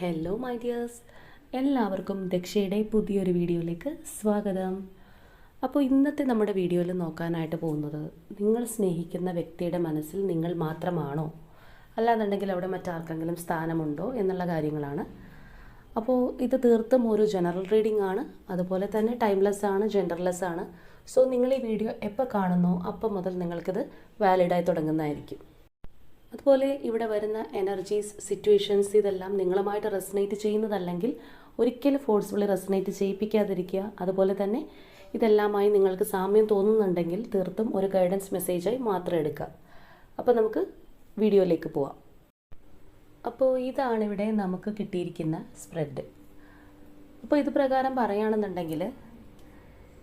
Hello my dears എല്ലാവർക്കും ദക്ഷയുടെ പുതിയൊരു വീഡിയോയിലേക്ക് സ്വാഗതം. അപ്പോൾ ഇന്നത്തെ നമ്മുടെ വീഡിയോയിൽ നോക്കാനായിട്ട് പോകുന്നത് നിങ്ങൾ സ്നേഹിക്കുന്ന വ്യക്തിയുടെ മനസ്സിൽ നിങ്ങൾ മാത്രമാണോ? അല്ലാന്നുണ്ടെങ്കിൽ അവിടെ മറ്റാർക്കെങ്കിലും സ്ഥാനമുണ്ടോ എന്നുള്ള കാര്യങ്ങളാണ്. അപ്പോൾ ഇത് തീർത്തും ഒരു ജനറൽ റീഡിംഗ് ആണ്. അതുപോലെ തന്നെ ടൈംലെസ് ആണ് ജെൻഡർലെസ് ആണ്. സോ നിങ്ങൾ ഈ വീഡിയോ എപ്പോൾ കാണുന്നോ അപ്പം മുതൽ നിങ്ങൾക്കിത് വാലിഡായി തുടങ്ങുന്നതായിരിക്കും. അതുപോലെ ഇവിടെ വരുന്ന എനർജീസ് സിറ്റുവേഷൻസ് ഇതെല്ലാം നിങ്ങളുമായിട്ട് റെസനേറ്റ് ചെയ്യുന്നതല്ലെങ്കിൽ ഒരിക്കലും ഫോഴ്സ്ഫുള്ളി റെസനേറ്റ് ചെയ്യിപ്പിക്കാതിരിക്കുക. അതുപോലെ തന്നെ ഇതെല്ലാമായി നിങ്ങൾക്ക് സാമ്യം തോന്നുന്നുണ്ടെങ്കിൽ തീർത്തും ഒരു ഗൈഡൻസ് മെസ്സേജായി മാത്രം എടുക്കുക. അപ്പോൾ നമുക്ക് വീഡിയോയിലേക്ക് പോവാം. അപ്പോൾ ഇതാണ് ഇവിടെ നമുക്ക് കിട്ടിയിരിക്കുന്ന സ്പ്രെഡ് അപ്പോൾ ഇത് പ്രകാരം പറയുകയാണെന്നുണ്ടെങ്കിൽ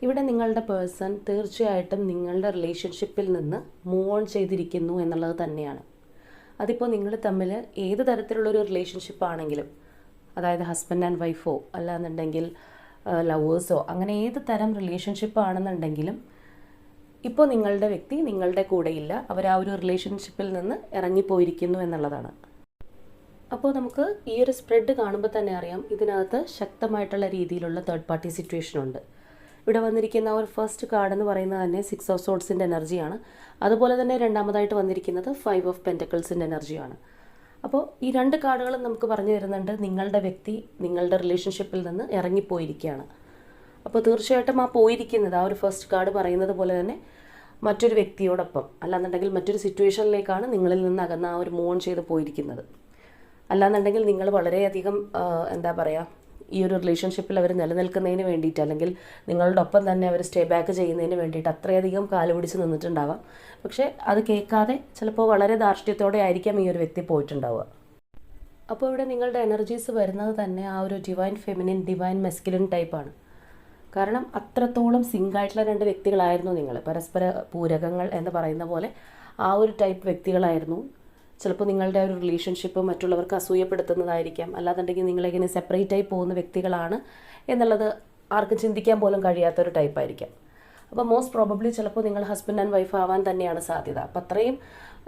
ഇവിടെ നിങ്ങളുടെ പേഴ്സൺ തീർച്ചയായിട്ടും നിങ്ങളുടെ റിലേഷൻഷിപ്പിൽ നിന്ന് മൂവ് ഓൺ ചെയ്തിരിക്കുന്നു എന്നുള്ളത് തന്നെയാണ്. അതിപ്പോൾ നിങ്ങൾ തമ്മിൽ ഏത് തരത്തിലുള്ളൊരു റിലേഷൻഷിപ്പ് ആണെങ്കിലും അതായത് ഹസ്ബൻഡ് ആൻഡ് വൈഫോ അല്ലാന്നുണ്ടെങ്കിൽ ലവേഴ്സോ അങ്ങനെ ഏത് തരം റിലേഷൻഷിപ്പ് ആണെന്നുണ്ടെങ്കിലും ഇപ്പോൾ നിങ്ങളുടെ വ്യക്തി നിങ്ങളുടെ കൂടെയില്ല അവർ ആ ഒരു റിലേഷൻഷിപ്പിൽ നിന്ന് ഇറങ്ങിപ്പോയിരിക്കുന്നു എന്നുള്ളതാണ്. അപ്പോൾ നമുക്ക് ഈ ഒരു സ്പ്രെഡ് കാണുമ്പോൾ തന്നെ അറിയാം ഇതിനകത്ത് ശക്തമായിട്ടുള്ള രീതിയിലുള്ള തേർഡ് പാർട്ടി സിറ്റുവേഷൻ ഉണ്ട്. ഇവിടെ വന്നിരിക്കുന്ന ഒരു ഫസ്റ്റ് കാർഡ് എന്ന് പറയുന്നത് തന്നെ സിക്സ് ഓഫ് സോഡ്സിന്റെ എനർജിയാണ് അതുപോലെ തന്നെ രണ്ടാമതായിട്ട് വന്നിരിക്കുന്നത് ഫൈവ് ഓഫ് പെന്റക്കിൾസിന്റെ എനർജിയാണ് അപ്പോൾ ഈ രണ്ട് കാർഡുകളും നമുക്ക് പറഞ്ഞു തരുന്നുണ്ട്. നിങ്ങളുടെ വ്യക്തി നിങ്ങളുടെ റിലേഷൻഷിപ്പിൽ നിന്ന് ഇറങ്ങിപ്പോയിരിക്കുകയാണ്. അപ്പോൾ തീർച്ചയായിട്ടും ആ പോയിരിക്കുന്നത് ആ ഒരു ഫസ്റ്റ് കാർഡ് പറയുന്നത് പോലെ തന്നെ മറ്റൊരു വ്യക്തിയോടൊപ്പം അല്ലാന്നുണ്ടെങ്കിൽ മറ്റൊരു സിറ്റുവേഷനിലേക്കാണ് നിങ്ങളിൽ നിന്ന് അകന്ന് ആ ഒരു മോൺ ചെയ്ത് പോയിരിക്കുന്നത്. അല്ലാന്നുണ്ടെങ്കിൽ നിങ്ങൾ വളരെയധികം എന്താ പറയുക ഈ ഒരു റിലേഷൻഷിപ്പിൽ അവർ നിലനിൽക്കുന്നതിന് വേണ്ടിയിട്ട് അല്ലെങ്കിൽ നിങ്ങളുടെ ഒപ്പം തന്നെ അവർ സ്റ്റേ ബാക്ക് ചെയ്യുന്നതിന് വേണ്ടിയിട്ട് അത്രയധികം കാൽ പിടിച്ച് നിന്നിട്ടുണ്ടാവാം. പക്ഷേ അത് കേൾക്കാതെ ചിലപ്പോൾ വളരെ ധാർഷ്ട്യത്തോടെ ആയിരിക്കാം ഈ ഒരു വ്യക്തി പോയിട്ടുണ്ടാവുക. അപ്പോൾ ഇവിടെ നിങ്ങളുടെ എനർജീസ് വരുന്നത് തന്നെ ആ ഒരു ഡിവൈൻ ഫെമിനിൻ ഡിവൈൻ മെസ്കുലിൻ ടൈപ്പാണ് കാരണം അത്രത്തോളം സിങ്കായിട്ടുള്ള രണ്ട് വ്യക്തികളായിരുന്നു നിങ്ങൾ. പരസ്പര പൂരകങ്ങൾ എന്ന് പറയുന്ന പോലെ ആ ഒരു ടൈപ്പ് വ്യക്തികളായിരുന്നു. ചിലപ്പോൾ നിങ്ങളുടെ ഒരു റിലേഷൻഷിപ്പ് മറ്റുള്ളവർക്ക് അസൂയപ്പെടുത്തുന്നതായിരിക്കാം. അല്ലാന്നുണ്ടെങ്കിൽ നിങ്ങളിങ്ങനെ സെപ്പറേറ്റ് ആയി പോകുന്ന വ്യക്തികളാണ് എന്നുള്ളത് ആർക്കും ചിന്തിക്കാൻ പോലും കഴിയാത്തൊരു ടൈപ്പായിരിക്കാം അപ്പോൾ മോസ്റ്റ് പ്രോബബ്ലി ചിലപ്പോൾ നിങ്ങൾ ഹസ്ബൻഡ് ആൻഡ് വൈഫ് ആവാൻ തന്നെയാണ് സാധ്യത. അപ്പം അത്രയും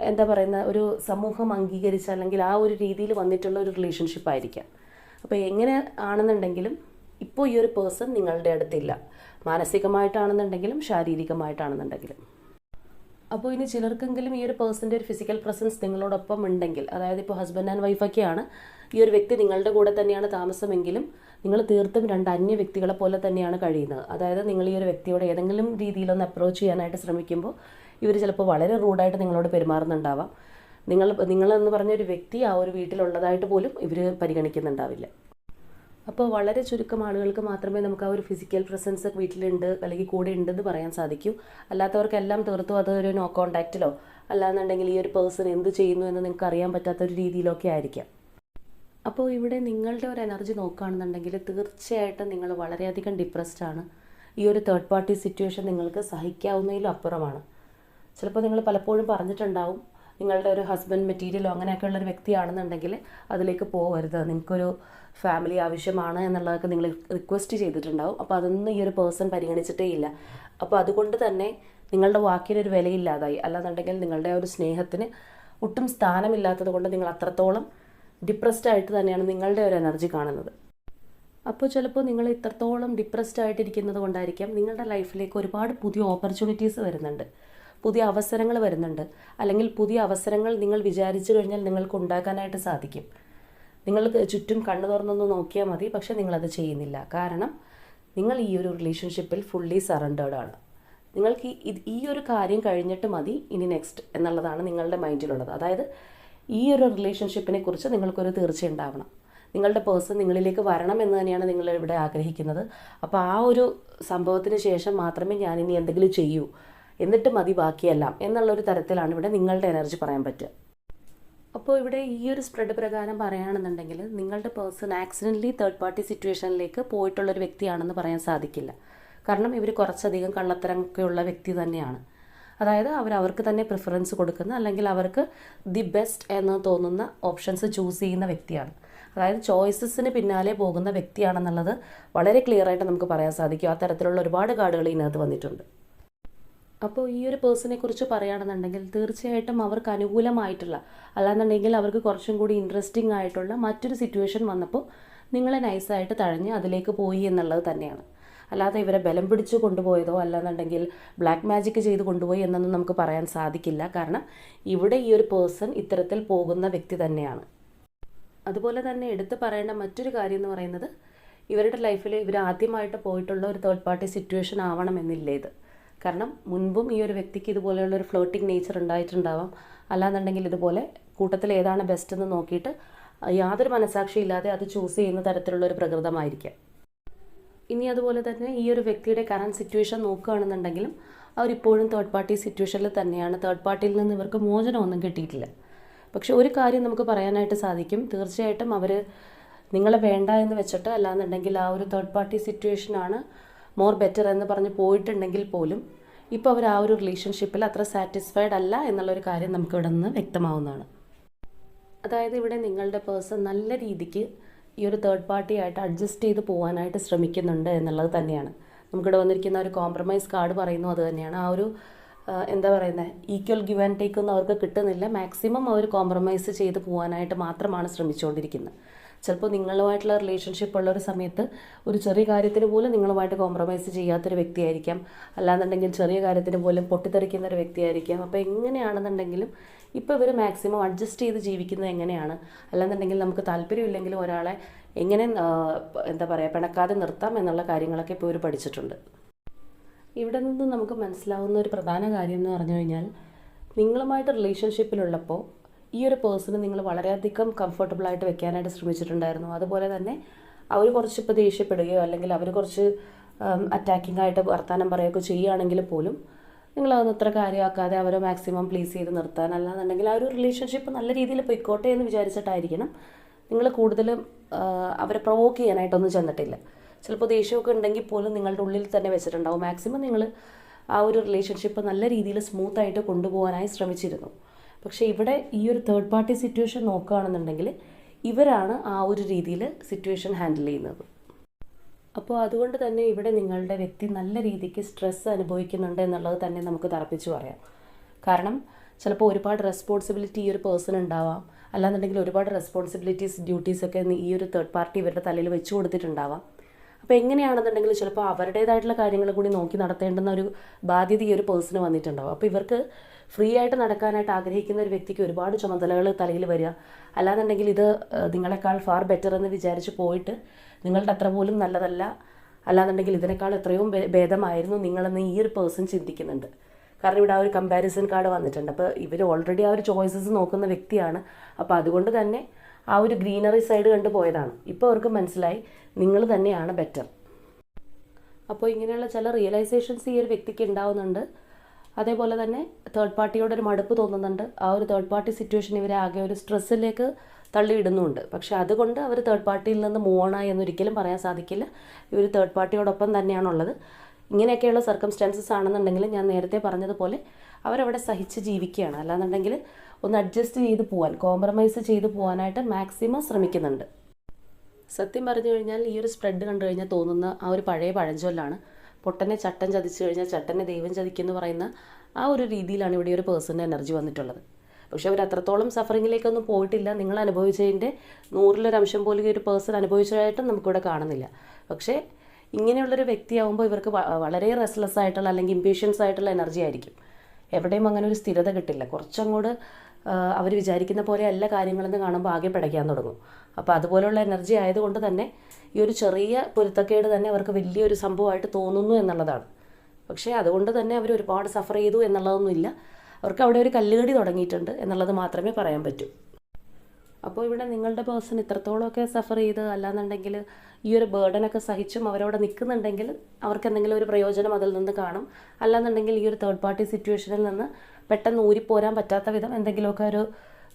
എന്താ പറയുന്ന ഒരു സമൂഹം അംഗീകരിച്ച അല്ലെങ്കിൽ ആ ഒരു രീതിയിൽ വന്നിട്ടുള്ള ഒരു റിലേഷൻഷിപ്പ് ആയിരിക്കാം. അപ്പോൾ എങ്ങനെ ആണെന്നുണ്ടെങ്കിലും ഇപ്പോൾ ഈ ഒരു പേഴ്സൺ നിങ്ങളുടെ അടുത്തില്ല മാനസികമായിട്ടാണെന്നുണ്ടെങ്കിലും ശാരീരികമായിട്ടാണെന്നുണ്ടെങ്കിലും. അപ്പോൾ ഇനി ചിലർക്കെങ്കിലും ഈ ഒരു പേഴ്സന്റെ ഒരു ഫിസിക്കൽ പ്രസൻസ് നിങ്ങളോടൊപ്പം ഉണ്ടെങ്കിൽ അതായത് ഇപ്പോൾ ഹസ്ബൻഡ് ആൻഡ് വൈഫൊക്കെയാണ് ഈ ഒരു വ്യക്തി നിങ്ങളുടെ കൂടെ തന്നെയാണ് താമസമെങ്കിലും നിങ്ങൾ തീർത്തും രണ്ട് അന്യ വ്യക്തികളെ പോലെ തന്നെയാണ് കഴിയുന്നത്. അതായത് നിങ്ങൾ ഈ ഒരു വ്യക്തിയോട് ഏതെങ്കിലും രീതിയിലൊന്ന് അപ്രോച്ച് ചെയ്യാനായിട്ട് ശ്രമിക്കുമ്പോൾ ഇവർ ചിലപ്പോൾ വളരെ റൂഡായിട്ട് നിങ്ങളോട് പെരുമാറുന്നുണ്ടാവാം. നിങ്ങൾ നിങ്ങളെന്ന് പറഞ്ഞൊരു വ്യക്തി ആ ഒരു വീട്ടിലുള്ളതായിട്ട് പോലും ഇവർ പരിഗണിക്കുന്നുണ്ടാവില്ല. അപ്പോൾ വളരെ ചുരുക്കം ആളുകൾക്ക് മാത്രമേ നമുക്ക് ആ ഒരു ഫിസിക്കൽ പ്രസൻസ് വീട്ടിലുണ്ട് അല്ലെങ്കിൽ കൂടെ ഉണ്ടെന്ന് പറയാൻ സാധിക്കൂ. അല്ലാത്തവർക്കെല്ലാം തീർത്തും അതൊരു നോ കോൺടാക്റ്റിലോ അല്ലാന്നുണ്ടെങ്കിൽ ഈ ഒരു പേഴ്സൺ എന്ത് ചെയ്യുന്നു എന്ന് നിങ്ങൾക്ക് അറിയാൻ പറ്റാത്ത ഒരു രീതിയിലൊക്കെ ആയിരിക്കാം. അപ്പോൾ ഇവിടെ നിങ്ങളുടെ ഒരു എനർജി നോക്കുകയാണെന്നുണ്ടെങ്കിൽ തീർച്ചയായിട്ടും നിങ്ങൾ വളരെയധികം ഡിപ്രസ്ഡ് ആണ്. ഈ ഒരു തേർഡ് പാർട്ടി സിറ്റുവേഷൻ നിങ്ങൾക്ക് സഹിക്കാവുന്നതിലും അപ്പുറമാണ്. ചിലപ്പോൾ നിങ്ങൾ പലപ്പോഴും പറഞ്ഞിട്ടുണ്ടാവും നിങ്ങളുടെ ഒരു ഹസ്ബൻഡ് മെറ്റീരിയലോ അങ്ങനെയൊക്കെയുള്ള ഒരു വ്യക്തിയാണെന്നുണ്ടെങ്കിൽ അതിലേക്ക് പോകരുത് നിങ്ങൾക്കൊരു ഫാമിലി ആവശ്യമാണ് എന്നുള്ളതൊക്കെ നിങ്ങൾ റിക്വസ്റ്റ് ചെയ്തിട്ടുണ്ടാവും. അപ്പോൾ അതൊന്നും ഈ ഒരു പേഴ്സൺ പരിഗണിച്ചിട്ടേ ഇല്ല. അപ്പോൾ അതുകൊണ്ട് തന്നെ നിങ്ങളുടെ വാക്കിനൊരു വിലയില്ലാതായി. അല്ലാന്നുണ്ടെങ്കിൽ നിങ്ങളുടെ ഒരു സ്നേഹത്തിന് ഒട്ടും സ്ഥാനമില്ലാത്തത് കൊണ്ട് നിങ്ങൾ അത്രത്തോളം ഡിപ്രസ്ഡ് ആയിട്ട് തന്നെയാണ് നിങ്ങളുടെ ഒരു എനർജി കാണുന്നത്. അപ്പോൾ ചിലപ്പോൾ നിങ്ങൾ ഇത്രത്തോളം ഡിപ്രസ്ഡ് ആയിട്ടിരിക്കുന്നത് കൊണ്ടായിരിക്കാം നിങ്ങളുടെ ലൈഫിലേക്ക് ഒരുപാട് പുതിയ ഓപ്പർച്യൂണിറ്റീസ് വരുന്നുണ്ട്. പുതിയ അവസരങ്ങൾ വരുന്നുണ്ട്. അല്ലെങ്കിൽ പുതിയ അവസരങ്ങൾ നിങ്ങൾ വിചാരിച്ചു കഴിഞ്ഞാൽ നിങ്ങൾക്ക് ഉണ്ടാക്കാനായിട്ട് സാധിക്കും. നിങ്ങൾ ചുറ്റും കണ്ണു തുറന്നൊന്ന് നോക്കിയാൽ മതി പക്ഷേ നിങ്ങളത് ചെയ്യുന്നില്ല. കാരണം നിങ്ങൾ ഈ ഒരു റിലേഷൻഷിപ്പിൽ ഫുള്ളി ആണ്. നിങ്ങൾക്ക് ഈ ഒരു കാര്യം കഴിഞ്ഞിട്ട് മതി ഇനി നെക്സ്റ്റ് എന്നുള്ളതാണ് നിങ്ങളുടെ മൈൻഡിലുള്ളത്. അതായത് ഈ ഒരു റിലേഷൻഷിപ്പിനെ കുറിച്ച് നിങ്ങൾക്കൊരു തീർച്ച ഉണ്ടാവണം. നിങ്ങളുടെ പേഴ്സൺ നിങ്ങളിലേക്ക് വരണം എന്ന് തന്നെയാണ് നിങ്ങൾ ഇവിടെ ആഗ്രഹിക്കുന്നത്. അപ്പോൾ ആ ഒരു സംഭവത്തിന് ശേഷം മാത്രമേ ഞാൻ ഇനി എന്തെങ്കിലും ചെയ്യൂ. എന്നിട്ട് മതി ബാക്കിയെല്ലാം എന്നുള്ളൊരു തരത്തിലാണ് ഇവിടെ നിങ്ങളുടെ എനർജി പറയാൻ പറ്റുക. അപ്പോൾ ഇവിടെ ഈ ഒരു സ്പ്രെഡ് പ്രകാരം പറയുകയാണെന്നുണ്ടെങ്കിൽ നിങ്ങളുടെ പേഴ്സൺ ആക്സിഡന്റലി തേർഡ് പാർട്ടി സിറ്റുവേഷനിലേക്ക് പോയിട്ടുള്ളൊരു വ്യക്തിയാണെന്ന് പറയാൻ സാധിക്കില്ല. കാരണം ഇവർ കുറച്ചധികം കള്ളത്തരമൊക്കെയുള്ള വ്യക്തി തന്നെയാണ്. അതായത് അവർ അവർക്ക് തന്നെ പ്രിഫറൻസ് കൊടുക്കുന്ന അല്ലെങ്കിൽ അവർക്ക് ദി ബെസ്റ്റ് എന്ന് തോന്നുന്ന ഓപ്ഷൻസ് ചൂസ് ചെയ്യുന്ന വ്യക്തിയാണ്. അതായത് ചോയ്സസിന് പിന്നാലെ പോകുന്ന വ്യക്തിയാണെന്നുള്ളത് വളരെ ക്ലിയർ ആയിട്ട് നമുക്ക് പറയാൻ സാധിക്കും. ആ തരത്തിലുള്ള ഒരുപാട് കാർഡുകൾ ഇതിനകത്ത് വന്നിട്ടുണ്ട്. അപ്പോൾ ഈ ഒരു പേഴ്സണെ കുറിച്ച് പറയുകയാണെന്നുണ്ടെങ്കിൽ തീർച്ചയായിട്ടും അവർക്ക് അനുകൂലമായിട്ടുള്ള അല്ലാന്നുണ്ടെങ്കിൽ അവർക്ക് കുറച്ചും കൂടി ഇൻട്രസ്റ്റിംഗ് ആയിട്ടുള്ള മറ്റൊരു സിറ്റുവേഷൻ വന്നപ്പോൾ നിങ്ങളെ നൈസായിട്ട് തഴഞ്ഞ് അതിലേക്ക് പോയി എന്നുള്ളത് തന്നെയാണ്. അല്ലാതെ ഇവരെ ബലം പിടിച്ച് കൊണ്ടുപോയതോ അല്ലാന്നുണ്ടെങ്കിൽ ബ്ലാക്ക് മാജിക് ചെയ്ത് കൊണ്ടുപോയി എന്നൊന്നും നമുക്ക് പറയാൻ സാധിക്കില്ല. കാരണം ഇവിടെ ഈ ഒരു പേഴ്സൺ ഇത്തരത്തിൽ പോകുന്ന വ്യക്തി തന്നെയാണ്. അതുപോലെ തന്നെ എടുത്തു പറയേണ്ട മറ്റൊരു കാര്യം എന്ന് പറയുന്നത് ഇവരുടെ ലൈഫിൽ ഇവർ ആദ്യമായിട്ട് പോയിട്ടുള്ള ഒരു തേർഡ് പാർട്ടി സിറ്റുവേഷൻ ആവണമെന്നില്ല ഇത്. കാരണം മുൻപും ഈ ഒരു വ്യക്തിക്ക് ഇതുപോലെയുള്ള ഒരു ഫ്ലോട്ടിംഗ് നേച്ചർ ഉണ്ടായിട്ടുണ്ടാവാം. അല്ലാന്നുണ്ടെങ്കിൽ ഇതുപോലെ കൂട്ടത്തിൽ ഏതാണ് ബെസ്റ്റ് എന്ന് നോക്കിയിട്ട് യാതൊരു മനസാക്ഷിയില്ലാതെ അത് ചൂസ് ചെയ്യുന്ന തരത്തിലുള്ള ഒരു പ്രകൃതമായിരിക്കാം. ഇനി അതുപോലെ തന്നെ ഈ ഒരു വ്യക്തിയുടെ കറണ്ട് സിറ്റുവേഷൻ നോക്കുകയാണെന്നുണ്ടെങ്കിലും അവരിപ്പോഴും തേർഡ് പാർട്ടി സിറ്റുവേഷനിൽ തന്നെയാണ്. തേർഡ് പാർട്ടിയിൽ നിന്ന് ഇവർക്ക് മോചനമൊന്നും കിട്ടിയിട്ടില്ല. പക്ഷെ ഒരു കാര്യം നമുക്ക് പറയാനായിട്ട് സാധിക്കും. തീർച്ചയായിട്ടും അവർ നിങ്ങളെ വേണ്ട എന്ന് വെച്ചിട്ട് അല്ലാന്നുണ്ടെങ്കിൽ ആ ഒരു തേർഡ് പാർട്ടി സിറ്റുവേഷനാണ് മോർ ബെറ്റർ എന്ന് പറഞ്ഞ് പോയിട്ടുണ്ടെങ്കിൽ പോലും ഇപ്പോൾ അവർ ആ ഒരു റിലേഷൻഷിപ്പിൽ അത്ര സാറ്റിസ്ഫൈഡ് അല്ല എന്നുള്ളൊരു കാര്യം നമുക്ക് ഇവിടെ നിന്ന് വ്യക്തമാവുന്നതാണ്. അതായത് ഇവിടെ നിങ്ങളുടെ പേഴ്സൺ നല്ല രീതിക്ക് ഈ ഒരു തേർഡ് പാർട്ടി ആയിട്ട് അഡ്ജസ്റ്റ് ചെയ്ത് പോകാനായിട്ട് ശ്രമിക്കുന്നുണ്ട് എന്നുള്ളത് തന്നെയാണ്. നമുക്കിവിടെ വന്നിരിക്കുന്ന ഒരു കോംപ്രമൈസ് കാർഡ് പറയുന്നു അത് തന്നെയാണ്. ആ ഒരു എന്താ പറയുന്നത് ഈക്വൽ ഗിവ് ആൻഡ് ടേക്ക് ഒന്നും അവർക്ക് കിട്ടുന്നില്ല. മാക്സിമം അവർ കോംപ്രമൈസ് ചെയ്ത് പോകാനായിട്ട് മാത്രമാണ് ശ്രമിച്ചുകൊണ്ടിരിക്കുന്നത്. ചിലപ്പോൾ നിങ്ങളുമായിട്ടുള്ള റിലേഷൻഷിപ്പ് ഉള്ള ഒരു സമയത്ത് ഒരു ചെറിയ കാര്യത്തിന് പോലും നിങ്ങളുമായിട്ട് കോംപ്രമൈസ് ചെയ്യാത്തൊരു വ്യക്തിയായിരിക്കാം. അല്ലാന്നുണ്ടെങ്കിൽ ചെറിയ കാര്യത്തിന് പോലും പൊട്ടിത്തെറിക്കുന്ന ഒരു വ്യക്തിയായിരിക്കാം. അപ്പോൾ എങ്ങനെയാണെന്നുണ്ടെങ്കിലും ഇപ്പോൾ ഇവർ മാക്സിമം അഡ്ജസ്റ്റ് ചെയ്ത് ജീവിക്കുന്നത് എങ്ങനെയാണ്? അല്ലാന്നുണ്ടെങ്കിൽ നമുക്ക് താല്പര്യമില്ലെങ്കിലും ഒരാളെ എങ്ങനെ എന്താ പറയുക പിണക്കാതെ നിർത്താം എന്നുള്ള കാര്യങ്ങളൊക്കെ ഇപ്പോൾ ഇവർ പഠിച്ചിട്ടുണ്ട്. ഇവിടെ നിന്ന് നമുക്ക് മനസ്സിലാവുന്ന ഒരു പ്രധാന കാര്യം എന്ന് പറഞ്ഞു കഴിഞ്ഞാൽ നിങ്ങളുമായിട്ട് റിലേഷൻഷിപ്പിലുള്ളപ്പോൾ ഈ ഒരു പേഴ്സണ് നിങ്ങൾ വളരെയധികം കംഫർട്ടബിളായിട്ട് വെക്കാനായിട്ട് ശ്രമിച്ചിട്ടുണ്ടായിരുന്നു. അതുപോലെ തന്നെ അവർ കുറച്ച് ഇപ്പോൾ ദേഷ്യപ്പെടുകയോ അല്ലെങ്കിൽ അവർ കുറച്ച് അറ്റാക്കിംഗ് ആയിട്ട് വർത്തമാനം പറയുകയൊക്കെ ചെയ്യുകയാണെങ്കിൽ പോലും നിങ്ങൾ അതൊന്നും അത്ര കാര്യമാക്കാതെ അവരെ മാക്സിമം പ്ലീസ് ചെയ്ത് നിർത്താൻ. അല്ലാന്നുണ്ടെങ്കിൽ ആ ഒരു റിലേഷൻഷിപ്പ് നല്ല രീതിയിൽ പൊയ്ക്കോട്ടെ എന്ന് വിചാരിച്ചിട്ടായിരിക്കണം നിങ്ങൾ കൂടുതലും അവരെ പ്രൊവോക്ക് ചെയ്യാനായിട്ടൊന്നും ചെന്നിട്ടില്ല. ചിലപ്പോൾ ദേഷ്യമൊക്കെ ഉണ്ടെങ്കിൽ പോലും നിങ്ങളുടെ ഉള്ളിൽ തന്നെ വെച്ചിട്ടുണ്ടാവും. മാക്സിമം നിങ്ങൾ ആ ഒരു റിലേഷൻഷിപ്പ് നല്ല രീതിയിൽ സ്മൂത്തായിട്ട് കൊണ്ടുപോകാനായി ശ്രമിച്ചിരുന്നു. പക്ഷേ ഇവിടെ ഈ ഒരു തേർഡ് പാർട്ടി സിറ്റുവേഷൻ നോക്കുകയാണെന്നുണ്ടെങ്കിൽ ഇവരാണ് ആ ഒരു രീതിയിൽ സിറ്റുവേഷൻ ഹാൻഡിൽ ചെയ്യുന്നത്. അപ്പോൾ അതുകൊണ്ട് തന്നെ ഇവിടെ നിങ്ങളുടെ വ്യക്തി നല്ല രീതിക്ക് സ്ട്രെസ് അനുഭവിക്കുന്നുണ്ട് എന്നുള്ളത് തന്നെ നമുക്ക് തറപ്പിച്ച് പറയാം. കാരണം ചിലപ്പോൾ ഒരുപാട് റെസ്പോൺസിബിലിറ്റി ഈ ഒരു പേഴ്സൺ ഉണ്ടാവാം. അല്ലാന്നുണ്ടെങ്കിൽ ഒരുപാട് റെസ്പോൺസിബിലിറ്റീസ് ഡ്യൂട്ടീസ് ഒക്കെ ഈ ഒരു തേർഡ് പാർട്ടി ഇവരുടെ തലയിൽ വെച്ച് കൊടുത്തിട്ടുണ്ടാവാം. അപ്പോൾ എങ്ങനെയാണെന്നുണ്ടെങ്കിൽ ചിലപ്പോൾ അവരുടേതായിട്ടുള്ള കാര്യങ്ങൾ കൂടി നോക്കി നടത്തേണ്ടുന്ന ഒരു ബാധ്യത ഈ ഒരു പേഴ്സണ് വന്നിട്ടുണ്ടാവും. അപ്പോൾ ഇവർക്ക് ഫ്രീ ആയിട്ട് നടക്കാനായിട്ട് ആഗ്രഹിക്കുന്ന ഒരു വ്യക്തിക്ക് ഒരുപാട് ചുമതലകൾ തലയിൽ വരിക. അല്ലാന്നുണ്ടെങ്കിൽ ഇത് നിങ്ങളെക്കാൾ ഫാർ ബെറ്റർ എന്ന് വിചാരിച്ച് പോയിട്ട് നിങ്ങളുടെ അത്ര പോലും നല്ലതല്ല. അല്ലാന്നുണ്ടെങ്കിൽ ഇതിനേക്കാൾ എത്രയോ ഭേദമായിരുന്നു നിങ്ങളെന്ന് ഈ ഒരു പേഴ്സൺ ചിന്തിക്കുന്നുണ്ട്. കാരണം ഇവിടെ ആ ഒരു കമ്പാരിസൺ കാർഡ് വന്നിട്ടുണ്ട്. അപ്പോൾ ഇവർ ഓൾറെഡി ആ ഒരു ചോയ്സസ് നോക്കുന്ന വ്യക്തിയാണ്. അപ്പോൾ അതുകൊണ്ട് തന്നെ ആ ഒരു ഗ്രീനറി സൈഡ് കണ്ടു പോയതാണ്. ഇപ്പോൾ അവർക്ക് മനസ്സിലായി നിങ്ങൾ തന്നെയാണ് ബെറ്റർ അപ്പോൾ ഇങ്ങനെയുള്ള ചില റിയലൈസേഷൻസ് ഈ ഒരു വ്യക്തിക്ക് ഉണ്ടാവുന്നുണ്ട്. അതേപോലെ തന്നെ തേർഡ് പാർട്ടിയോട് ഒരു മടുപ്പ് തോന്നുന്നുണ്ട്. ആ ഒരു തേർഡ് പാർട്ടി സിറ്റുവേഷൻ ഇവരെ ആകെ ഒരു സ്ട്രെസ്സിലേക്ക് തള്ളിയിടുന്നുണ്ട്. പക്ഷെ അതുകൊണ്ട് അവർ തേർഡ് പാർട്ടിയിൽ നിന്ന് മൂവ് ഓണായി എന്നൊരിക്കലും പറയാൻ സാധിക്കില്ല. ഇവർ തേർഡ് പാർട്ടിയോടൊപ്പം തന്നെയാണുള്ളത്. ഇങ്ങനെയൊക്കെയുള്ള സർക്കംസ്റ്റാൻസസ് ആണെന്നുണ്ടെങ്കിൽ ഞാൻ നേരത്തെ പറഞ്ഞതുപോലെ അവരവിടെ സഹിച്ച് ജീവിക്കുകയാണ്. അല്ലാന്നുണ്ടെങ്കിൽ ഒന്ന് അഡ്ജസ്റ്റ് ചെയ്ത് പോകാൻ കോംപ്രമൈസ് ചെയ്ത് പോകാനായിട്ട് മാക്സിമം ശ്രമിക്കുന്നുണ്ട്. സത്യം പറഞ്ഞു കഴിഞ്ഞാൽ ഈ ഒരു സ്പ്രെഡ് കണ്ടു കഴിഞ്ഞാൽ തോന്നുന്ന ആ ഒരു പഴയ പഴഞ്ചൊല്ലാണ്. പൊട്ടനെ ചട്ടൻ ചതിച്ചു കഴിഞ്ഞാൽ ചട്ടനെ ദൈവം ചതിക്കുമെന്ന് പറയുന്ന ആ ഒരു രീതിയിലാണ് ഇവിടെ ഒരു പേഴ്സണിന്റെ എനർജി വന്നിട്ടുള്ളത്. പക്ഷെ അവർ അത്രത്തോളം സഫറിങ്ങിലേക്കൊന്നും പോയിട്ടില്ല. നിങ്ങൾ അനുഭവിച്ചതിന്റെ നൂറിലൊരംശം പോലും ഈ ഒരു പേഴ്സൺ അനുഭവിച്ചതായിട്ടും നമുക്കിവിടെ കാണുന്നില്ല. പക്ഷേ ഇങ്ങനെയുള്ളൊരു വ്യക്തിയാവുമ്പോൾ ഇവർക്ക് വളരെ റെസ്ലെസ് ആയിട്ടുള്ള അല്ലെങ്കിൽ ഇമ്പേഷ്യൻസ് ആയിട്ടുള്ള എനർജി ആയിരിക്കും. എവിടെയും അങ്ങനെ ഒരു സ്ഥിരത കിട്ടില്ല. കുറച്ചങ്ങോട്ട് അവർ വിചാരിക്കുന്ന പോലെ എല്ലാ കാര്യങ്ങളെന്ന് കാണുമ്പോൾ ആകെ പിടയ്ക്കാൻ തുടങ്ങും. അപ്പോൾ അതുപോലെയുള്ള എനർജി ആയതുകൊണ്ട് തന്നെ ഈ ഒരു ചെറിയ പൊരുത്തക്കേട് തന്നെ അവർക്ക് വലിയൊരു സംഭവമായിട്ട് തോന്നുന്നു എന്നുള്ളതാണ്. പക്ഷേ അതുകൊണ്ട് തന്നെ അവർ ഒരുപാട് സഫർ ചെയ്തു എന്നുള്ളതൊന്നുമില്ല. അവർക്ക് അവിടെ ഒരു കല്ലുകടി തുടങ്ങിയിട്ടുണ്ട് എന്നുള്ളത് മാത്രമേ പറയാൻ പറ്റൂ. അപ്പോൾ ഇവിടെ നിങ്ങളുടെ പേഴ്സൺ ഇത്രത്തോളമൊക്കെ സഫർ ചെയ്ത് അല്ലാന്നുണ്ടെങ്കിൽ ഈ ഒരു ബേർഡനൊക്കെ സഹിച്ചും അവരവിടെ നിൽക്കുന്നുണ്ടെങ്കിൽ അവർക്ക് എന്തെങ്കിലും ഒരു പ്രയോജനം അതിൽ നിന്ന് കാണും. അല്ലാന്നുണ്ടെങ്കിൽ ഈ ഒരു തേർഡ് പാർട്ടി സിറ്റുവേഷനിൽ നിന്ന് പെട്ടെന്ന് ഊരിപ്പോരാൻ പറ്റാത്ത വിധം എന്തെങ്കിലുമൊക്കെ ഒരു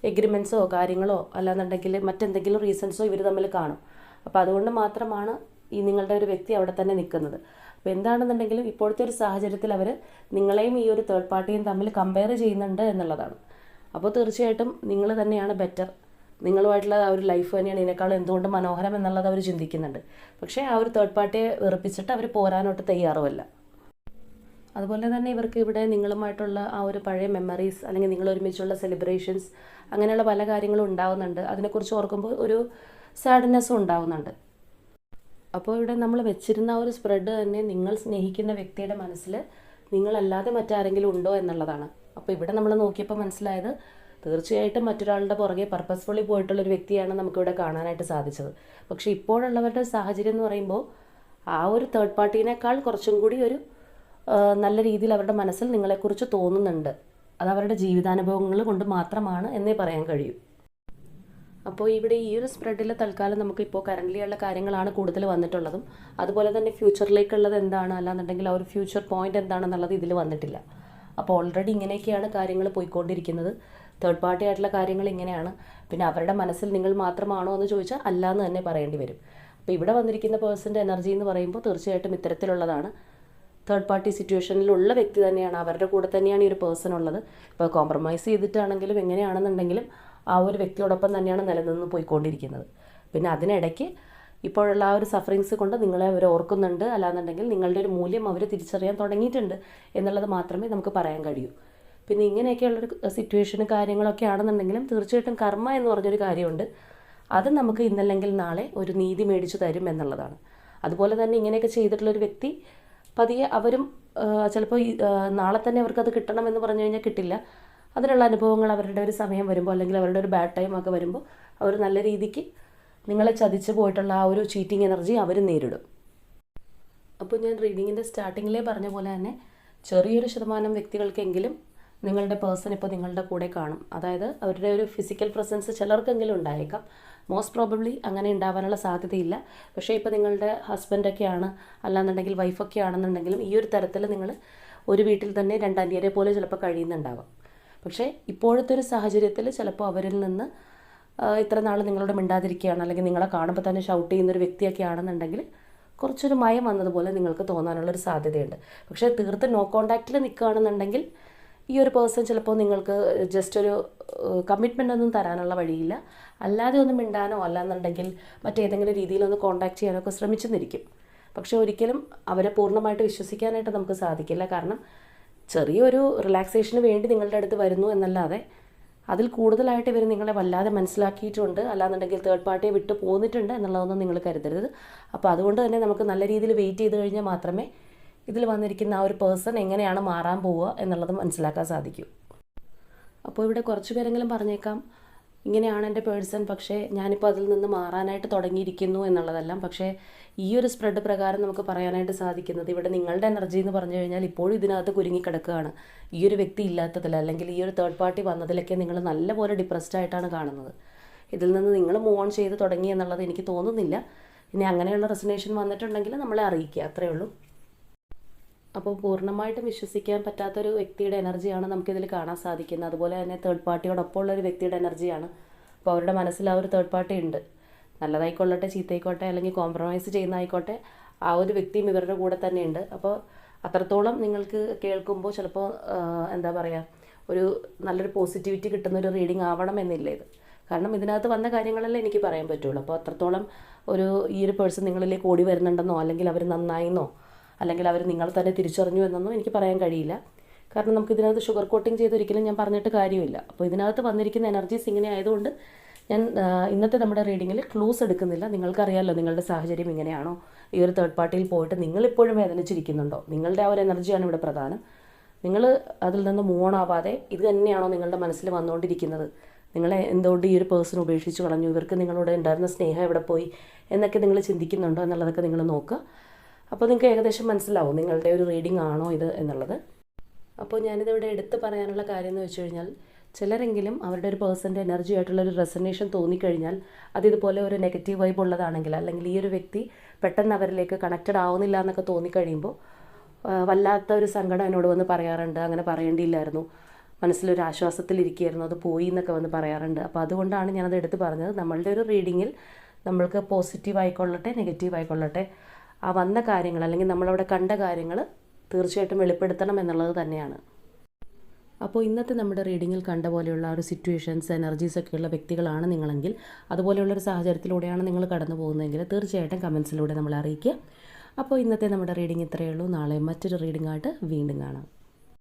എഗ്രിമെൻസോ കാര്യങ്ങളോ അല്ലാന്നുണ്ടെങ്കിൽ മറ്റെന്തെങ്കിലും റീസൺസോ ഇവർ തമ്മിൽ കാണും. അപ്പോൾ അതുകൊണ്ട് മാത്രമാണ് ഈ നിങ്ങളുടെ ഒരു വ്യക്തി അവിടെ തന്നെ നിൽക്കുന്നത്. അപ്പോൾ എന്താണെന്നുണ്ടെങ്കിലും ഇപ്പോഴത്തെ ഒരു സാഹചര്യത്തിൽ അവർ നിങ്ങളെയും ഈ ഒരു തേർഡ് പാർട്ടിയും തമ്മിൽ കമ്പയർ ചെയ്യുന്നുണ്ട് എന്നുള്ളതാണ്. അപ്പോൾ തീർച്ചയായിട്ടും നിങ്ങൾ തന്നെയാണ് ബെറ്റർ നിങ്ങളുമായിട്ടുള്ള ആ ഒരു ലൈഫ് തന്നെയാണ് ഇതിനേക്കാളും എന്തുകൊണ്ട് മനോഹരം എന്നുള്ളത് അവർ ചിന്തിക്കുന്നുണ്ട്. പക്ഷേ ആ ഒരു തേർഡ് പാർട്ടിയെ വെറുപ്പിച്ചിട്ട് അവർ പോരാനോട്ട് തയ്യാറുമല്ല. അതുപോലെ തന്നെ ഇവർക്ക് ഇവിടെ നിങ്ങളുമായിട്ടുള്ള ആ ഒരു പഴയ മെമ്മറീസ് അല്ലെങ്കിൽ നിങ്ങൾ ഒരുമിച്ചുള്ള സെലിബ്രേഷൻസ് അങ്ങനെയുള്ള പല കാര്യങ്ങളും ഉണ്ടാവുന്നുണ്ട്. അതിനെക്കുറിച്ച് ഓർക്കുമ്പോൾ ഒരു സാഡ്നെസ്സും ഉണ്ടാവുന്നുണ്ട്. അപ്പോൾ ഇവിടെ നമ്മൾ വെച്ചിരുന്ന ആ ഒരു സ്പ്രെഡ് തന്നെ നിങ്ങൾ സ്നേഹിക്കുന്ന വ്യക്തിയുടെ മനസ്സിൽ നിങ്ങളല്ലാതെ മറ്റാരെങ്കിലും ഉണ്ടോ എന്നുള്ളതാണ്. അപ്പോൾ ഇവിടെ നമ്മൾ നോക്കിയപ്പോൾ മനസ്സിലായത് തീർച്ചയായിട്ടും മറ്റൊരാളുടെ പുറകെ പർപ്പസ്ഫുള്ളി പോയിട്ടുള്ള ഒരു വ്യക്തിയാണ് നമുക്കിവിടെ കാണാനായിട്ട് സാധിച്ചത്. പക്ഷേ ഇപ്പോഴുള്ളവരുടെ സാഹചര്യം എന്ന് പറയുമ്പോൾ ആ ഒരു തേർഡ് പാർട്ടിനേക്കാൾ കുറച്ചും കൂടി ഒരു നല്ല രീതിയിൽ അവരുടെ മനസ്സിൽ നിങ്ങളെക്കുറിച്ച് തോന്നുന്നുണ്ട്. അത് അവരുടെ ജീവിതാനുഭവങ്ങൾ കൊണ്ട് മാത്രമാണ് എന്നേ പറയാൻ കഴിയൂ. അപ്പോൾ ഇവിടെ ഈ ഒരു സ്പ്രെഡിൽ തൽക്കാലം നമുക്ക് ഇപ്പോൾ കറന്റ്ലി ഉള്ള കാര്യങ്ങളാണ് കൂടുതൽ വന്നിട്ടുള്ളതും. അതുപോലെ തന്നെ ഫ്യൂച്ചറിലേക്കുള്ളത് എന്താണ്? അല്ലാന്നുണ്ടെങ്കിൽ ആ ഒരു ഫ്യൂച്ചർ പോയിന്റ് എന്താണെന്നുള്ളത് ഇതിൽ വന്നിട്ടില്ല. അപ്പോൾ ഓൾറെഡി ഇങ്ങനെയൊക്കെയാണ് കാര്യങ്ങൾ പോയിക്കൊണ്ടിരിക്കുന്നത്. തേർഡ് പാർട്ടി ആയിട്ടുള്ള കാര്യങ്ങൾ ഇങ്ങനെയാണ്. പിന്നെ അവരുടെ മനസ്സിൽ നിങ്ങൾ മാത്രമാണോ എന്ന് ചോദിച്ചാൽ അല്ല എന്ന് തന്നെ പറയേണ്ടി വരും. അപ്പോൾ ഇവിടെ വന്നിരിക്കുന്ന പേഴ്സന്റെ എനർജി എന്ന് പറയുമ്പോൾ തീർച്ചയായിട്ടും ഇത്തരത്തിലുള്ളതാണ്. തേർഡ് പാർട്ടി സിറ്റുവേഷനിലുള്ള വ്യക്തി തന്നെയാണ്. അവരുടെ കൂടെ തന്നെയാണ് ഈ ഒരു പേഴ്സൺ ഉള്ളത്. ഇപ്പോൾ കോംപ്രമൈസ് ചെയ്തിട്ടാണെങ്കിലും എങ്ങനെയാണെന്നുണ്ടെങ്കിലും ആ ഒരു വ്യക്തിയോടൊപ്പം തന്നെയാണ് നിലനിന്ന് പോയിക്കൊണ്ടിരിക്കുന്നത്. പിന്നെ അതിനിടയ്ക്ക് ഇപ്പോഴുള്ള ആ ഒരു സഫറിങ്സ് കൊണ്ട് നിങ്ങളെ അവർ ഓർക്കുന്നുണ്ട്. അല്ലാന്നുണ്ടെങ്കിൽ നിങ്ങളുടെ ഒരു മൂല്യം അവർ തിരിച്ചറിയാൻ തുടങ്ങിയിട്ടുണ്ട് എന്നുള്ളത് മാത്രമേ നമുക്ക് പറയാൻ കഴിയൂ. പിന്നെ ഇങ്ങനെയൊക്കെയുള്ളൊരു സിറ്റുവേഷനും കാര്യങ്ങളൊക്കെ ആണെന്നുണ്ടെങ്കിലും തീർച്ചയായിട്ടും കർമ്മ എന്ന് പറഞ്ഞൊരു കാര്യമുണ്ട്. അത് നമുക്ക് ഇന്നല്ലെങ്കിൽ നാളെ ഒരു നീതി മേടിച്ചു തരും എന്നുള്ളതാണ്. അതുപോലെ തന്നെ ഇങ്ങനെയൊക്കെ ചെയ്തിട്ടുള്ളൊരു വ്യക്തി പതിയെ അവരും ചിലപ്പോൾ നാളെ തന്നെ അവർക്കത് കിട്ടണമെന്ന് പറഞ്ഞു കഴിഞ്ഞാൽ കിട്ടില്ല. അതിനുള്ള അനുഭവങ്ങൾ അവരുടെ ഒരു സമയം വരുമ്പോൾ അല്ലെങ്കിൽ അവരുടെ ഒരു ബാഡ് ടൈം ഒക്കെ വരുമ്പോൾ അവർ നല്ല രീതിക്ക് നിങ്ങളെ ചതിച്ച് പോയിട്ടുള്ള ആ ഒരു ചീറ്റിംഗ് എനർജി അവർ നേരിടും. അപ്പോൾ ഞാൻ റീഡിങ്ങിന്റെ സ്റ്റാർട്ടിങ്ങിലേ പറഞ്ഞ പോലെ തന്നെ ചെറിയൊരു ശതമാനം വ്യക്തികൾക്കെങ്കിലും നിങ്ങളുടെ പേഴ്സൺ ഇപ്പോൾ നിങ്ങളുടെ കൂടെ കാണും. അതായത് അവരുടെ ഒരു ഫിസിക്കൽ പ്രസൻസ് ചിലർക്കെങ്കിലും ഉണ്ടായേക്കാം. മോസ്റ്റ് പ്രോബബ്ലി അങ്ങനെ ഉണ്ടാവാനുള്ള സാധ്യതയില്ല. പക്ഷേ ഇപ്പോൾ നിങ്ങളുടെ ഹസ്ബൻഡൊക്കെയാണ് അല്ലാന്നുണ്ടെങ്കിൽ വൈഫൊക്കെ ആണെന്നുണ്ടെങ്കിലും ഈ ഒരു തരത്തിൽ നിങ്ങൾ ഒരു വീട്ടിൽ തന്നെ രണ്ടന്യരെ പോലെ ചിലപ്പോൾ കഴിയുന്നുണ്ടാവാം. പക്ഷേ ഇപ്പോഴത്തെ ഒരു സാഹചര്യത്തിൽ ചിലപ്പോൾ അവരിൽ നിന്ന് ഇത്ര നാൾ നിങ്ങളോട് മിണ്ടാതിരിക്കുകയാണ് അല്ലെങ്കിൽ നിങ്ങളെ കാണുമ്പോൾ തന്നെ ഷൗട്ട് ചെയ്യുന്നൊരു വ്യക്തിയൊക്കെ ആണെന്നുണ്ടെങ്കിൽ കുറച്ചൊരു മയം വന്നതുപോലെ നിങ്ങൾക്ക് തോന്നാനുള്ളൊരു സാധ്യതയുണ്ട്. പക്ഷേ തീർത്ത് നോ കോണ്ടാക്റ്റിൽ നിൽക്കുകയാണെന്നുണ്ടെങ്കിൽ ഈ ഒരു പേഴ്സൺ ചിലപ്പോൾ നിങ്ങൾക്ക് ജസ്റ്റ് ഒരു കമ്മിറ്റ്മെന്റ് ഒന്നും തരാനുള്ള വഴിയില്ല. അല്ലാതെ ഒന്നും മിണ്ടാനോ അല്ലാന്നുണ്ടെങ്കിൽ മറ്റേതെങ്കിലും രീതിയിലൊന്ന് കോണ്ടാക്ട് ചെയ്യാനൊക്കെ ശ്രമിച്ചെന്നിരിക്കും. പക്ഷേ ഒരിക്കലും അവരെ പൂർണമായിട്ട് വിശ്വസിക്കാനായിട്ട് നമുക്ക് സാധിക്കില്ല. കാരണം ചെറിയൊരു റിലാക്സേഷന് വേണ്ടി നിങ്ങളുടെ അടുത്ത് വരുന്നു എന്നല്ലാതെ അതിൽ കൂടുതലായിട്ട് ഇവർ നിങ്ങളെ വല്ലാതെ മനസ്സിലാക്കിയിട്ടുണ്ട്. അല്ലാന്നുണ്ടെങ്കിൽ തേർഡ് പാർട്ടിയെ വിട്ട് പോന്നിട്ടുണ്ട് എന്നുള്ളതൊന്നും നിങ്ങൾ കരുതരുത്. അപ്പോൾ അതുകൊണ്ട് തന്നെ നമുക്ക് നല്ല രീതിയിൽ വെയിറ്റ് ചെയ്ത് കഴിഞ്ഞാൽ മാത്രമേ ഇതിൽ വന്നിരിക്കുന്ന ആ ഒരു പേഴ്സൺ എങ്ങനെയാണ് മാറാൻ പോവുക എന്നുള്ളത് മനസ്സിലാക്കാൻ സാധിക്കും. അപ്പോൾ ഇവിടെ കുറച്ച് പേരെങ്കിലും പറഞ്ഞേക്കാം. ഇങ്ങനെയാണ് എന്റെ പേഴ്സൺ പക്ഷേ ഞാനിപ്പോൾ അതിൽ നിന്ന് മാറാനായിട്ട് തുടങ്ങിയിരിക്കുന്നു എന്നുള്ളതെല്ലാം. പക്ഷേ ഈ ഒരു സ്പ്രെഡ് പ്രകാരം നമുക്ക് പറയാനായിട്ട് സാധിക്കുന്നത് ഇവിടെ നിങ്ങളുടെ എനർജി എന്ന് പറഞ്ഞു കഴിഞ്ഞാൽ ഇപ്പോഴും ഇതിനകത്ത് കുരുങ്ങിക്കിടക്കുകയാണ് ഈ ഒരു വ്യക്തി ഇല്ലാത്തതിൽ അല്ലെങ്കിൽ ഈ ഒരു തേർഡ് പാർട്ടി വന്നതിലൊക്കെ നിങ്ങൾ നല്ലപോലെ ഡിപ്രസ്ഡ് ആയിട്ടാണ് കാണുന്നത്. ഇതിൽ നിന്ന് നിങ്ങൾ മൂവ് ഓൺ ചെയ്ത് തുടങ്ങി എന്നുള്ളത് എനിക്ക് തോന്നുന്നില്ല. ഇനി അങ്ങനെയുള്ള റെസിനേഷൻ വന്നിട്ടുണ്ടെങ്കിൽ നമ്മളെ അറിയിക്കുക. അത്രയേ ഉള്ളൂ. അപ്പോൾ പൂർണമായിട്ടും വിശ്വസിക്കാൻ പറ്റാത്തൊരു വ്യക്തിയുടെ എനർജിയാണ് നമുക്കിതിൽ കാണാൻ സാധിക്കുന്നത്. അതുപോലെ തന്നെ തേർഡ് പാർട്ടിയോടൊപ്പം ഉള്ള ഒരു വ്യക്തിയുടെ എനർജിയാണ്. അപ്പോൾ അവരുടെ മനസ്സിൽ ആ ഒരു തേർഡ് പാർട്ടി ഉണ്ട്. നല്ലതായിക്കൊള്ളട്ടെ ചീത്തയായിക്കോട്ടെ അല്ലെങ്കിൽ കോംപ്രമൈസ് ചെയ്യുന്നതായിക്കോട്ടെ ആ ഒരു വ്യക്തിയും ഇവരുടെ കൂടെ തന്നെയുണ്ട് അപ്പോൾ അത്രത്തോളം നിങ്ങൾക്ക് കേൾക്കുമ്പോൾ ചിലപ്പോൾ എന്താ പറയുക ഒരു നല്ലൊരു പോസിറ്റിവിറ്റി കിട്ടുന്ന ഒരു റീഡിംഗ് ആവണം എന്നില്ല ഇത്. കാരണം ഇതിനകത്ത് വന്ന കാര്യങ്ങളല്ലേ എനിക്ക് പറയാൻ പറ്റുള്ളൂ. അപ്പോൾ അത്രത്തോളം ഒരു ഈ ഒരു പേഴ്സൺ നിങ്ങളിലേക്ക് ഓടി വരുന്നുണ്ടെന്നോ അല്ലെങ്കിൽ അവർ നന്നായിന്നോ അല്ലെങ്കിൽ അവർ നിങ്ങൾ തന്നെ തിരിച്ചറിഞ്ഞു എന്നൊന്നും എനിക്ക് പറയാൻ കഴിയില്ല. കാരണം നമുക്ക് ഇതിനകത്ത് ഷുഗർ കോട്ടിങ് ചെയ്തൊരിക്കലും ഞാൻ പറഞ്ഞിട്ട് കാര്യമില്ല. അപ്പോൾ ഇതിനകത്ത് വന്നിരിക്കുന്ന എനർജീസ് ഇങ്ങനെ ആയതുകൊണ്ട് ഞാൻ ഇന്നത്തെ നമ്മുടെ റീഡിങ്ങിൽ ക്ലൂസ് എടുക്കുന്നില്ല. നിങ്ങൾക്കറിയാമല്ലോ നിങ്ങളുടെ സാഹചര്യം ഇങ്ങനെയാണോ? ഈ ഒരു തേർഡ് പാർട്ടിയിൽ പോയിട്ട് നിങ്ങളിപ്പോഴും വേദനിച്ചിരിക്കുന്നുണ്ടോ? നിങ്ങളുടെ ആ ഒരു എനർജിയാണ് ഇവിടെ പ്രധാനം. നിങ്ങൾ അതിൽ നിന്ന് മൂവ് ഓൺ ആവാതെ ഇത് തന്നെയാണോ നിങ്ങളുടെ മനസ്സിൽ വന്നുകൊണ്ടിരിക്കുന്നത്? നിങ്ങളെ എന്തുകൊണ്ട് ഈ ഒരു പേഴ്സൺ ഉപേക്ഷിച്ച് കളഞ്ഞു? ഇവർക്ക് നിങ്ങളോട് ഉണ്ടായിരുന്ന സ്നേഹം എവിടെ പോയി? എന്നൊക്കെ നിങ്ങൾ ചിന്തിക്കുന്നുണ്ടോ? എന്നുള്ളതൊക്കെ നിങ്ങൾ നോക്കുക. അപ്പോൾ നിങ്ങൾക്ക് ഏകദേശം മനസ്സിലാവും നിങ്ങളുടെ ഒരു റീഡിംഗ് ആണോ ഇത് എന്നുള്ളത്. അപ്പോൾ ഞാനിതിവിടെ എടുത്ത് പറയാനുള്ള കാര്യം എന്ന് വെച്ച് കഴിഞ്ഞാൽ ചിലരെങ്കിലും അവരുടെ ഒരു പേഴ്സന്റെ എനർജി ആയിട്ടുള്ള ഒരു റെസനേഷൻ തോന്നിക്കഴിഞ്ഞാൽ അത് ഇതുപോലെ ഒരു നെഗറ്റീവ് വൈബ് ഉള്ളതാണെങ്കിൽ അല്ലെങ്കിൽ ഈ ഒരു വ്യക്തി പെട്ടെന്ന് അവരിലേക്ക് കണക്റ്റഡ് ആവുന്നില്ല എന്നൊക്കെ തോന്നിക്കഴിയുമ്പോൾ വല്ലാത്ത ഒരു സങ്കടം എന്നോട് വന്ന് പറയാറുണ്ട്. അങ്ങനെ പറയേണ്ടിയില്ലായിരുന്നു. മനസ്സിലൊരു ആശ്വാസത്തിലിരിക്കുകയായിരുന്നു അത് പോയി എന്നൊക്കെ വന്ന് പറയാറുണ്ട്. അപ്പോൾ അതുകൊണ്ടാണ് ഞാനത് എടുത്ത് പറഞ്ഞത്. നമ്മളുടെ ഒരു റീഡിങ്ങിൽ നമ്മൾക്ക് പോസിറ്റീവ് ആയിക്കൊള്ളട്ടെ നെഗറ്റീവ് ആയിക്കൊള്ളട്ടെ ആ വന്ന കാര്യങ്ങൾ അല്ലെങ്കിൽ നമ്മളവിടെ കണ്ട കാര്യങ്ങൾ തീർച്ചയായിട്ടും വെളിപ്പെടുത്തണം എന്നുള്ളത് തന്നെയാണ്. അപ്പോൾ ഇന്നത്തെ നമ്മുടെ റീഡിങ്ങിൽ കണ്ട പോലെയുള്ള ഒരു സിറ്റുവേഷൻസ് എനർജീസ് ഒക്കെയുള്ള വ്യക്തികളാണ് നിങ്ങളെങ്കിൽ അതുപോലെയുള്ള ഒരു സാഹചര്യത്തിലൂടെയാണ് നിങ്ങൾ കടന്നു പോകുന്നതെങ്കിൽ തീർച്ചയായിട്ടും കമൻസിലൂടെ നമ്മൾ അറിയിക്കുക. അപ്പോൾ ഇന്നത്തെ നമ്മുടെ റീഡിംഗ് ഇത്രയേ ഉള്ളൂ. നാളെ മറ്റൊരു റീഡിംഗ് ആയിട്ട് വീണ്ടും കാണാം.